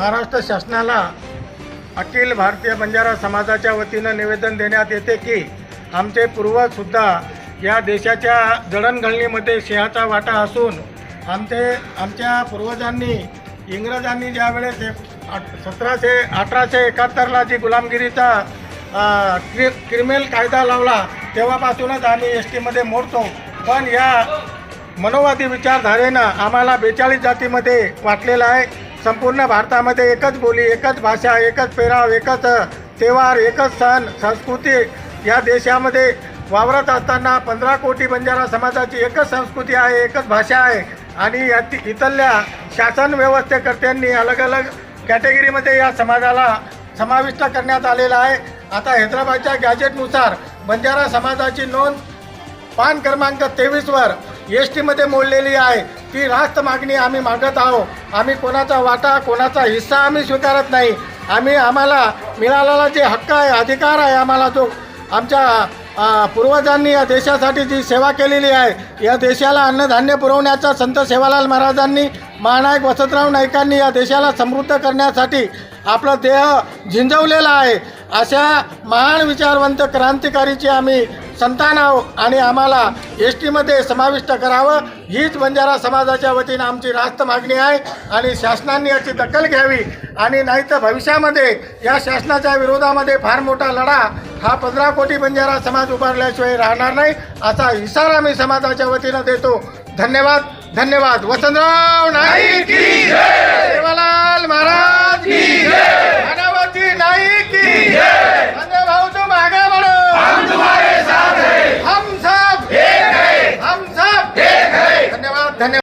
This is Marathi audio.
महाराष्ट्र शासनाला अखिल भारतीय बंजारा समाजाच्या वतीनं निवेदन देण्यात येते की आमचे पूर्वजसुद्धा या देशाच्या जडणघडणीमध्ये सिंहाचा वाटा असून आमचे आमच्या पूर्वजांनी इंग्रजांनी ज्यावेळेस सतराशे अठराशे एकाहत्तरला जी गुलामगिरीचा क्रि क्रिमिनल कायदा लावला तेव्हापासूनच आम्ही एस टीमध्ये मोडतो. पण या मनोवादी विचारधारेनं आम्हाला बेचाळीस जातीमध्ये वाटलेलं आहे. संपूर्ण भारतामध्ये एकच बोली एकच भाषा एकच पेराव एकच त्योहार एकच सण संस्कृती या देशामध्ये वावरत असताना पंधरा कोटी बंजारा समाजाची एकच संस्कृती आहे एकच भाषा आहे. आणि या इथल्या शासन व्यवस्थेकर्त्यांनी अलग अलग कॅटेगरीमध्ये या समाजाला समाविष्ट करण्यात आलेला आहे. आता हैदराबादच्या गॅजेटनुसार बंजारा समाजाची नोंद पान क्रमांक तेवीसवर एस टीमध्ये मोडलेली आहे. ती रास्त मागणी आम्ही मागत आहोत. आम्ही कोणाचा वाटा कोणाचा हिस्सा आम्ही स्वीकारत नाही. आम्ही आम्हाला मिळालेला जे हक्क आहे अधिकार आहे आम्हाला जो आमच्या पूर्वजांनी या देशासाठी जी सेवा केलेली आहे या देशाला अन्नधान्य पुरवण्याचा संत सेवालाल महाराजांनी महानायक वसंतराव नाईकांनी या देशाला समृद्ध करण्यासाठी आपला देह झिंजवलेला आहे. अशा महान विचारवंत क्रांतिकारीची आम्ही संतान आहोत आणि आम्हाला एस टीमध्ये समाविष्ट करावं. हीच बंजारा समाजाच्या वतीनं आमची रास्त मागणी आहे आणि शासनाने याची दखल घ्यावी. आणि नाही तर भविष्यामध्ये या शासनाच्या विरोधामध्ये फार मोठा लढा हा पंधरा कोटी बंजारा समाज उभारल्याशिवाय राहणार नाही असा इशारा मी समाजाच्या वतीनं देतो. धन्यवाद धन्यवाद. वसंतराव नाईक देवाला